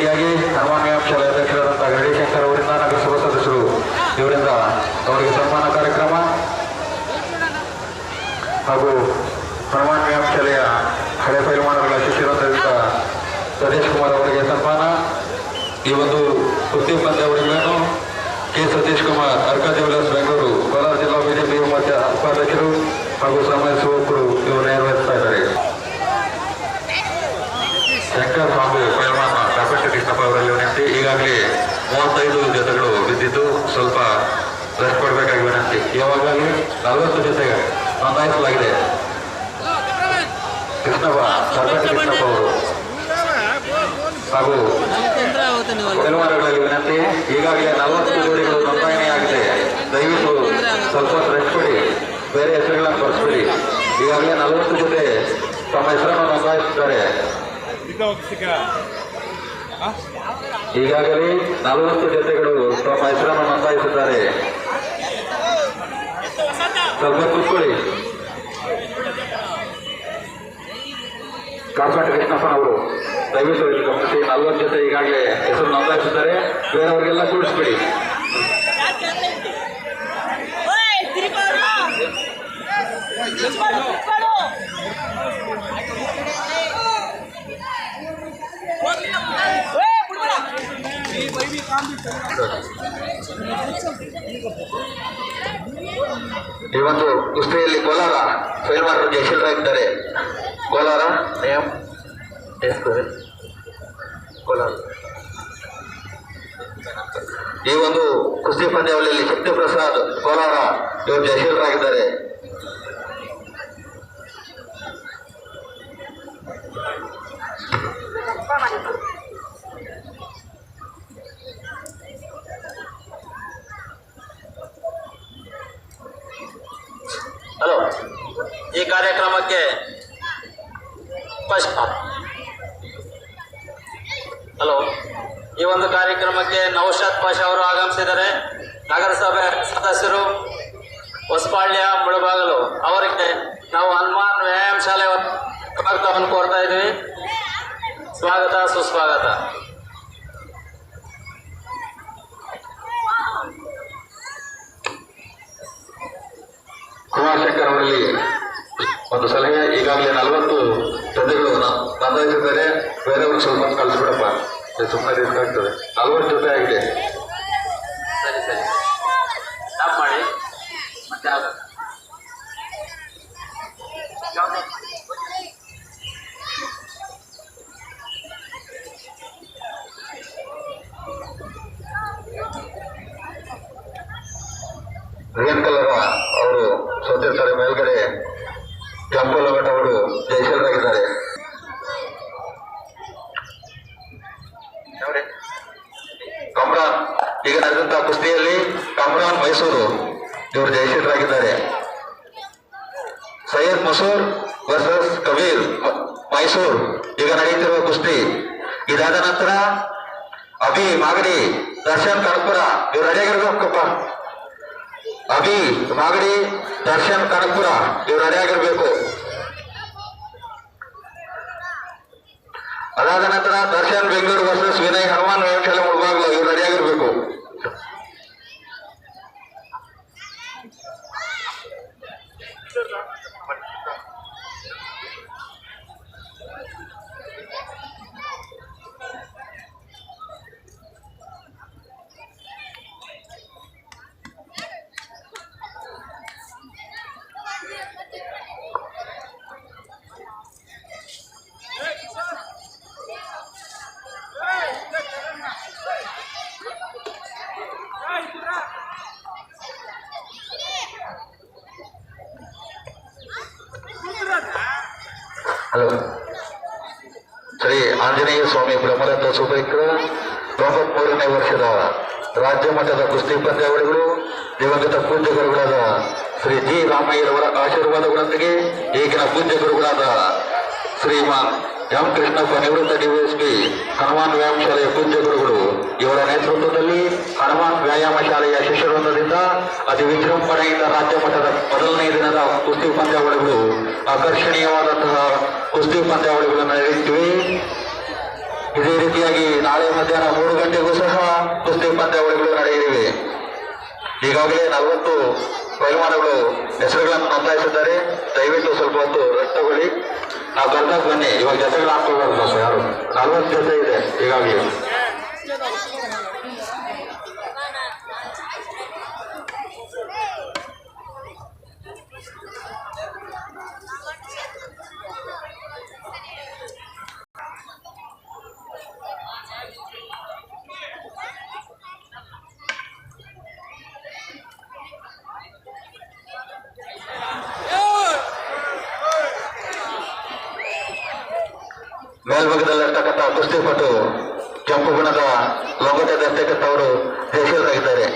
ರೀತಿಯಾಗಿ ಹನುಮಾನ್ ವ್ಯಾಯಾಮ ಶಾಲೆ ಅಧ್ಯಕ್ಷರಾದಂತಹ ಗಡಿಶಂಕರ್ ಅವರಿಂದ ನಗರಸಭಾ ಸದಸ್ಯರು ಇವರಿಂದ ಅವರಿಗೆ ಸನ್ಮಾನ ಕಾರ್ಯಕ್ರಮ ಹಾಗೂ ಹನುಮಾನ್ ವ್ಯಾಯಾಮ ಶಾಲೆಯ ಹಳೆ ಪೈಲ್ವಾನಗಳ ಶಿಷ್ಯರಾದ್ದರಿಂದ ಸತೀಶ್ ಕುಮಾರ್ ಅವರಿಗೆ ಸನ್ಮಾನ. ಈ ಒಂದು ಕುಸ್ತಿ ಪಂದ್ಯಾವಳಿಗಳನ್ನು ಕೆ ಸತೀಶ್ ಕುಮಾರ್, ಅರ್ಕ ವಿಲಾಸ್ ಬೆಂಗಳೂರು ಬಿದ್ದಿದ್ದು ಸ್ವಲ್ಪ ರೆಸ್ಟ್ ಕೊಡಬೇಕಾಗಿ ವಿನಂತಿ ಯಾವಾಗಲೂ ನಲವತ್ತು ಜೊತೆಗೆ ನೋಂದಾಯಿಸಲಾಗಿದೆ. ಕೃಷ್ಣಪ್ಪ ಡಾಕ್ಟರ್ ಕೃಷ್ಣಪ್ಪ ಅವರು. ಹಾಗೂ ಪೈಲ್ವಾನಗಳಲ್ಲಿ ವಿನಂತಿ, ಈಗಾಗಲೇ ನಲವತ್ತು ಜೋಡಿಗಳು ನೋಂದಣಿಯಾಗಿದೆ ದಯವಿಟ್ಟು ಸ್ವಲ್ಪ ರೆಸ್ಟ್ ಕೊಡಿ. ಬೇರೆ ಹೆಸರುಗಳನ್ನು ಬರ್ಸ್ಬಿಡಿ ಈಗಾಗಲೇ ನಲವತ್ತು ಜೊತೆ ತಮ್ಮ ಹೆಸರನ್ನು ನೋಂದಾಯಿಸಿದ್ದಾರೆ. ಈಗಾಗಲೇ ನಲವತ್ತು ಜೊತೆಗಳು ತಮ್ಮ ಹೆಸರನ್ನು ನೋಂದಾಯಿಸಿದ್ದಾರೆ. ಸ್ವಲ್ಪ ಕೂತ್ಕೊಳ್ಳಿ. ಕಾರ್ಪೊರೇಟ್ ಕೃಷ್ಣಪ್ಪನವರು ದಯವಿಟ್ಟು ನಲವತ್ತು ಜೊತೆ ಈಗಾಗಲೇ ಹೆಸರು ನೋಂದಾಯಿಸಿದ್ದಾರೆ. ಬೇರೆಯವರಿಗೆಲ್ಲ ಕೂಡಿಸ್ಬಿಡಿ. ಒಂದು ಕುಸ್ತಿಯಲ್ಲಿ ಕೋಲಾರ ಫೈಲ್ವಾನರು ಜಯಶೀಲರಾಗಿದ್ದಾರೆ ಕೋಲಾರ ನೇಮ್ ಕೋಲಾರ. ಈ ಒಂದು ಕುಸ್ತಿ ಪಂದ್ಯಾವಳಿಯಲ್ಲಿ ಶಕ್ತಿ ಪ್ರಸಾದ್ ಕೋಲಾರ ಇವರು ಜಯಶೀಲರಾಗಿದ್ದಾರೆ ಹಲೋ ಈ ಕಾರ್ಯಕ್ರಮಕ್ಕೆ ಫಸ್ಟ್ ಹಲೋ, ಈ ಒಂದು ಕಾರ್ಯಕ್ರಮಕ್ಕೆ ನೌಶಾದ್ ಪಾಷಾ ಅವರು ಆಗಮಿಸಿದ್ದಾರೆ. ನಗರಸಭೆ ಸದಸ್ಯರು ಹೊಸಪಾಳ್ಯ, ಮುಳಬಾಗಲು ಅವರಿಗೆ ನಾವು ಹನುಮಾನ್ ವ್ಯಾಯಾಮ ಶಾಲೆ ಕೋರ್ತಾ ಇದ್ದೀವಿ. ಸ್ವಾಗತ, ಸುಸ್ವಾಗತ. ಒಂದು ಸಲಹೆ ಈಗಾಗಲೇ ನಲವತ್ತು ತಂದೆಗಳು ನೋಂದಾಯಿಸಿದ್ದಾರೆ ಬೇರೆಯವ್ರಿಗೆ ಸ್ವಲ್ಪ ಕಳಿಸ್ಬಿಡಪ್ಪ. ಸುಮ್ಮನೆ ಆಗ್ತದೆ. ನಲವತ್ತು ಜೊತೆ ಆಗಿದೆ. ಸರಿ ಸರಿ. ಸ್ಟಾಪ್ ಮಾಡಿ. ಮತ್ತೆ ರೆಡ್ ಕಲರ್ ಅವರು ಸೋತಿರ್ತಾರೆ. ಮೇಲ್ಗಡೆ ಲಗಟ್ ಅವರು ಜಯಶೀಲರಾಗಿದ್ದಾರೆ ಕಮ್ರಾನ್ ಈಗ ನಡೆದಂತಹ ಕುಸ್ತಿಯಲ್ಲಿ ಕಮ್ರಾನ್ ಮೈಸೂರು ಇವರು ಜಯಶೀಲರಾಗಿದ್ದಾರೆ ಸೈಯದ್ ಮಸೂರ್ ವರ್ಸಸ್ ಕಬೀರ್ ಮೈಸೂರ್ ಈಗ ನಡೆಯುತ್ತಿರುವ ಕುಸ್ತಿ. ಇದಾದ ನಂತರ ಅಭಿ ಮಾಗಡಿ, ದರ್ಶನ್ ಕನಕಪುರ, ಇವ್ರು ರೆಡಿಯಾಗಿರ್ಬೇಕಪ್ಪ ಅಭಿ ಮಾಗಡಿ ದರ್ಶನ್ ಕನಕಪುರ ಇವ್ರು ರೆಡಿಯಾಗಿರ್ಬೇಕು ಅದಾದ ನಂತರ ದರ್ಶನ್ ಬೆಂಗಳೂರು ವರ್ಸಸ್ ವಿನಯ್ ಹನುಮಾನ್ ವ್ಯಾಯಾಮಶಾಲೆ ಮುಳುಬಾಗ್ಲು ಇವ್ರು ರೆಡಿಯಾಗಿರ್ಬೇಕು ಹಲೋ. ಶ್ರೀ ಆಂಜನೇಯ ಸ್ವಾಮಿ ಬ್ರಹ್ಮರಥ ಸುಭೈಕ್ರ ತೊಂಬತ್ಮೂರನೇ ವರ್ಷದ ರಾಜ್ಯ ಮಟ್ಟದ ಕುಸ್ತಿ ಪಂದ್ಯಾವಳಿಗಳು, ದಿವಂಗತ ಪೂಜ್ಯ ಶ್ರೀ ಜಿ. ರಾಮಯ್ಯರವರ ಆಶೀರ್ವಾದಗಳೊಂದಿಗೆ ಈಗಿನ ಪೂಜ್ಯ ಗುರುಗಳಾದ ಶ್ರೀಮಾನ್ ಎಂ. ಕೃಷ್ಣಪ್ಪ ನಿವೃತ್ತ ಡಿವೈಎಸ್ಪಿ ಹನುಮಾನ್ ವ್ಯಾಯಾಮ ಶಾಲೆಯ ನೇತೃತ್ವದಲ್ಲಿ ಹನುಮಾನ್ ವ್ಯಾಯಾಮ ಶಾಲೆಯ ಶಿಷ್ಯವೃಂದದಿಂದ ಅತಿ ವಿಜೃಂಭಣೆಯಿಂದ ರಾಜ್ಯ ಮಟ್ಟದ ಮೊದಲನೇ ದಿನದ ಕುಸ್ತಿ ಪಂದ್ಯಾವಳಿಗಳು ಆಕರ್ಷಣೀಯವಾದಂತಹ ಕುಸ್ತಿ ಪಂದ್ಯಾವಳಿಗಳನ್ನು ನಡೆಯುತ್ತಿವೆ. ಇದೇ ರೀತಿಯಾಗಿ ನಾಳೆ ಮಧ್ಯಾಹ್ನ ಮೂರು ಗಂಟೆಗೂ ಸಹ ಕುಸ್ತಿ ಪಂದ್ಯಾವಳಿಗಳು ನಡೆಯಲಿವೆ. ಈಗಾಗಲೇ ನಲವತ್ತು ಪೈಲ್ವಾನಗಳು ಹೆಸರುಗಳನ್ನು ನೋಂದಾಯಿಸಿದ್ದಾರೆ. ದಯವಿಟ್ಟು ಸ್ವಲ್ಪ ಹೊತ್ತು ರಕ್ತಗೊಳ್ಳಿ ತಗೊಳ್ಳಿ. ನಾವು ಕರ್ನಾಟಕ ಬನ್ನಿ. ಇವಾಗ ಜೊತೆಗಳು ಹಾಕೋಬಾರ್ದು ಯಾರು? ನಲವತ್ತು ಜೊತೆ ಇದೆ. ಈಗಾಗಲೇ. ಮೇಲ್ಭಾಗದಲ್ಲಿರ್ತಕ್ಕಂಥ ಕುಸ್ತಿಪಟು ಕೆಂಪು ಗುಣದ ಲಂಗೋಟ ಧರಿಸ್ತಕ್ಕಂಥವರು ಜಯಶೀಲರಾಗಿದ್ದಾರೆ